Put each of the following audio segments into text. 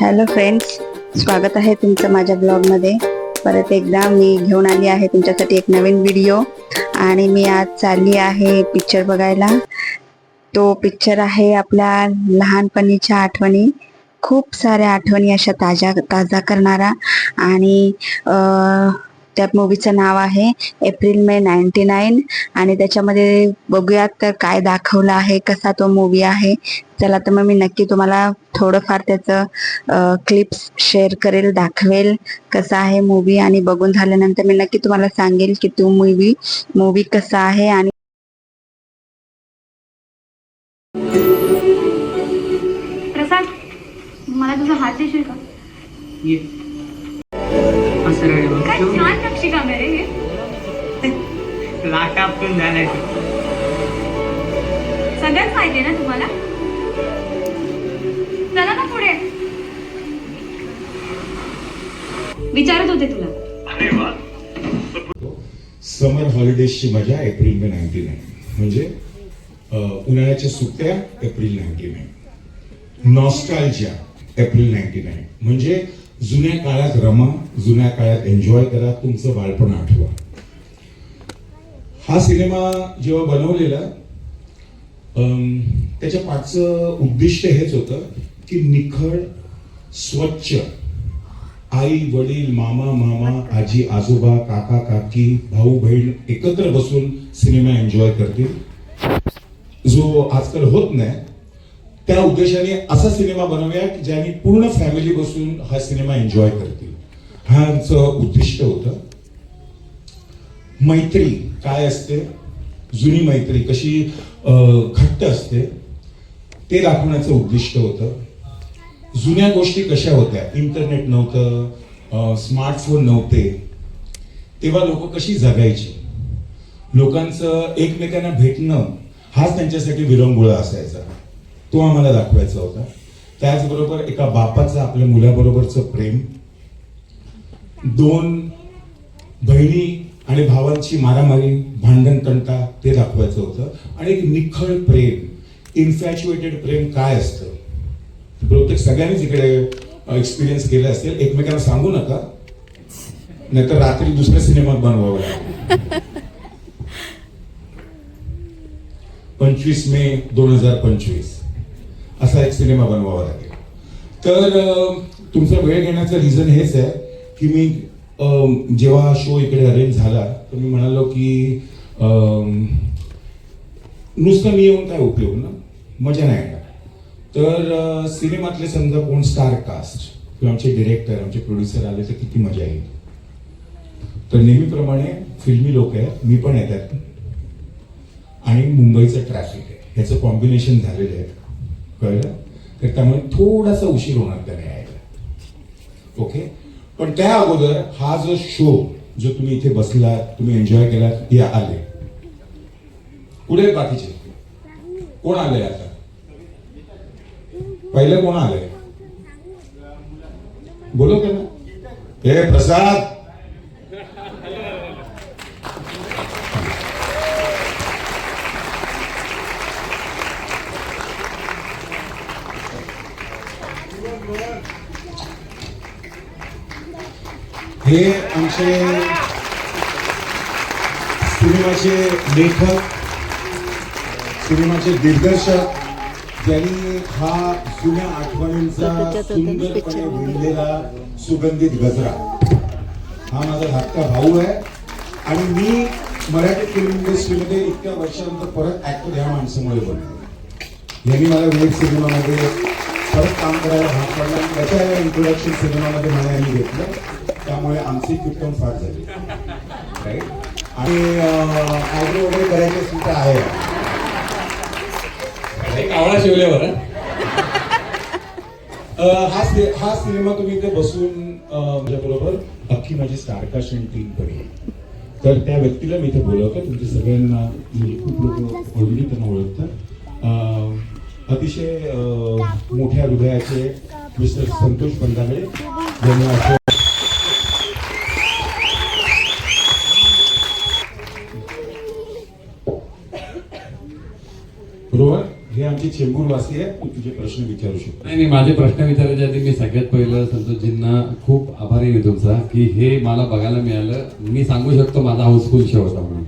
Hello friends स्वागत आहे तुमचं माझ्या ब्लॉगमध्ये. परत एकदा मी घेऊन आली आहे तुमच्यासाठी एक नवीन व्हिडिओ आणि मी आज चालली आहे पिक्चर बघायला. तो पिक्चर आहे आपल्या लहानपणीच्या आठवणी. खूप साऱ्या आठवणी अशा ताज्या ताजा करणारा आणि त्या मूवीचं नाव आहे. एप्रिल मे नाईन्टी नाईन आणि त्याच्यामध्ये बघूयात तर काय दाखवलं आहे कसा तो मूवी आहे. चला तर मग मी नक्की तुम्हाला थोडंफार त्याचं क्लिप्स शेअर करेल दाखवेल कसा आहे मूवी आणि बघून झाल्यानंतर मी नक्की तुम्हाला सांगेल की तो मूवी मूवी कसा आहे आणि प्रसाद मला तुझा हात देशील का? झालाय तो. सगळ्यात माहिती आहे ना तुम्हाला? चला ना पुढे. विचारत होते तुला. समर हॉलिडेजची मजा एप्रिल मे नाईन्टी नाईन म्हणजे अं, उन्हाळ्याच्या सुट्ट्या April ninety nine nostalgia April ninety nine म्हणजे जुन्या काळात रमा जुन्या काळात एन्जॉय करा तुमचं बाळपण आठवा. हा सिनेमा जेव्हा बनवलेला त्याच्या पाठचं उद्दिष्ट हेच होतं की निखळ स्वच्छ आई वडील मामा मामा आजी आजोबा काका काकी भाऊ बहीण एकत्र बसून सिनेमा एन्जॉय करतील. जो आजकाल होत नाही त्या उद्देशाने असा सिनेमा बनवूया की ज्याने पूर्ण फॅमिली बसून हा सिनेमा एन्जॉय करतील. हा आमचं उद्दिष्ट होतं. मैत्री काय असते? जुनी मैत्री कशी घट्ट असते ते दाखवण्याचं उद्दिष्ट होतं. जुन्या गोष्टी कशा होत्या? इंटरनेट नव्हतं स्मार्टफोन नव्हते. तेव्हा लोक कशी जगायची? लोकांचं एकमेकांना भेटणं हाच त्यांच्यासाठी विरंगुळा असायचा. तो आम्हाला दाखवायचा होता. त्याचबरोबर एका बापाचं आपल्या मुलाबरोबरचं प्रेम. दोन बहिणी आणि भावांची मारामारी भांडण तंटा ते दाखवायचं होतं. आणि एक निखळ प्रेम इन्फॅच्युएटेड प्रेम काय असतं? बहुतेक सगळ्यांनीच इकडे एक्सपिरियन्स केले असेल. एकमेकांना सांगू नका. नाहीतर रात्री दुसऱ्या सिनेमात बनवावं लागेल. पंचवीस मे दोन हजार पंचवीस. असा एक सिनेमा बनवावा लागेल. तर तुमचा वेळ घेण्याचं रिझन हेच आहे की मी जेव्हा जेव्हा शो इकडे अरेंज झाला तर मी म्हणालो की नुसतं मी येऊन काय उपयोग ना? मजा नाही येणार. तर सिनेमातले समजा कोण स्टार कास्ट किंवा आमचे डिरेक्टर आमचे प्रोड्युसर आले तर किती मजा येईल? तर नेहमीप्रमाणे फिल्मी लोक आहेत मी पण येतात आणि मुंबईचं ट्रॅफिक आहे. ह्याचं कॉम्बिनेशन झालेलं आहे. कळलं? तर त्यामुळे थोडासा उशीर होणार त्याने यायला. ओके पण त्या अगोदर हा जो शो जो तुम्ही इथे बसलात तुम्ही एन्जॉय केलात ते आले. कुठे बाकीचे? कोण आले आता? पहिले कोण आले बोलो का ना? हे प्रसाद! हे आमचे सिनेमाचे लेखक सिनेमाचे दिग्दर्शक ज्यांनी हा जुन्या आठवणींचा सुंदरपणे भिडलेला सुगंधित गजरा. हा माझा धाकटा भाऊ आहे. आणि मी मराठी फिल्म इंडस्ट्रीमध्ये इतक्या वर्षानंतर परत ऍक्टर ह्या माणसामुळे बनलो. यांनी मला वेब सिनेमामध्ये परत काम करायला भाग पडला. आणि त्याच्या इंट्रोडक्शन सिनेमामध्ये मला यांनी घेतलं. त्यामुळे आमची कीर्तन फार झाली. राईट आणि आयडी वगैरे करायची सुद्धा आहे. कावळा शिवल्यावर हा? सि- हा सिनेमा तुम्ही इथे बसून बरोबर अख्खी माझी स्टारकाशन टीम पण तर त्या व्यक्तीला मी इथे बोलवतो. तुमच्या सगळ्यांना म्हणजे खूप लोक ऑलरेडी त्यांना ओळखतात अतिशय मोठ्या हृदयाचे मिस्टर संतोष बंदागळे ज्यांनी असं बरोबर? हे आमचे आमची चेंबूरवासी आहे. तू तुझे प्रश्न विचारू शकतो. नाही नाही माझे प्रश्न विचारायच्या आधी मी सगळ्यात पहिलं संतोषजींना खूप आभारी आहे तुमचा की हे मला बघायला मिळालं. मी सांगू शकतो माझा हाऊसफुल शो होता म्हणून.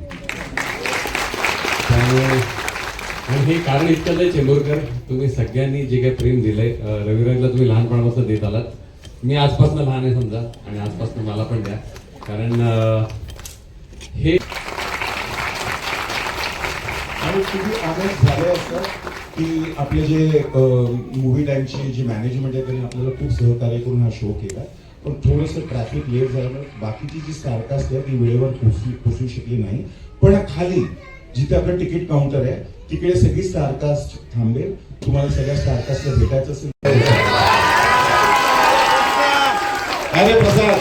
हे कारण इतकं आहे चेंबूरकर तुम्ही सगळ्यांनी जे काही प्रेम दिलंय अं, रविराजला तुम्ही लहानपणापासून देत आलात. मी आजपासून लहान आहे समजा आणि आजपासून मला पण द्या. कारण हे आणि तुम्ही आनंद झाले असतात की आपले जे मूवी टाईमची जे मॅनेजमेंट आहे त्यांनी आपल्याला खूप सहकार्य करून हा शो केला. पण थोडंसं ट्रॅफिक लेट झाल्यामुळे बाकीची जी स्टारकास्ट आहे ती वेळेवर पोचली पोचू शकली नाही. पण खाली जिथे आपलं तिकीट काउंटर आहे तिकडे सगळी स्टारकास्ट थांबेल. तुम्हाला सगळ्या स्टारकास्टला भेटायचं असेल अरे प्रसाद!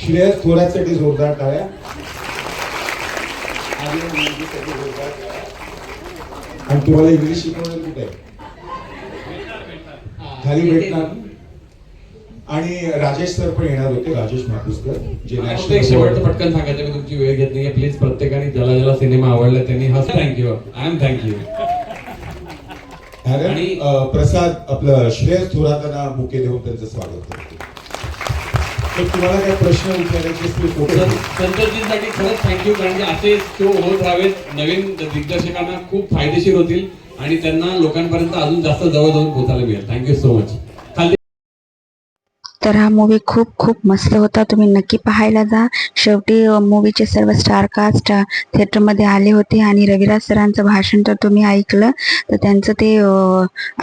श्रेयस थोरासाठी जोरदार टाळ्या. आणि तुम्हाला इंग्लिश शिकवणार कुठे? खाली भेटणार. आणि राजेश सर पण येणार होते राजेश माकुसकर जे नॅशनल एक शेवटचं पटकन सांगायचं मी तुमची वेळ घेत नाही प्लीज प्रत्येकाने ज्याला ज्याला सिनेमा आवडला त्यांनी हा थँक्यू आय एम थँक्यू आणि- प्रसाद आपलं श्रेयस थोरातांना बुके देऊन त्यांचं स्वागत करतो. तर तुम्हाला काय प्रश्न विचारायचे असतील संतोषजींसाठी खरंच थँक्यू कारण की असे शो होत राहावेत. नवीन दिग्दर्शकांना खूप फायदेशीर होतील आणि त्यांना लोकांपर्यंत अजून जास्त जवळ जाऊन पोहोचायला मिळेल. थँक्यू सो मच तर हा मूवी खूप खूप मस्त होता. तुम्ही नक्की पाहायला जा. शेवटी मूवीचे सर्व स्टारकास्ट थिएटरमध्ये आले होते आणि रविराज सरांचं भाषण तर तुम्ही ऐकलं. तर त्यांचं ते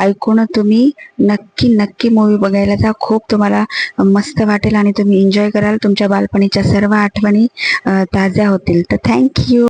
ऐकून तुम्ही नक्की नक्की मूवी बघायला जा. खूप तुम्हाला मस्त वाटेल आणि तुम्ही एन्जॉय कराल. तुमच्या बालपणीच्या सर्व आठवणी ताज्या होतील. तर थँक्यू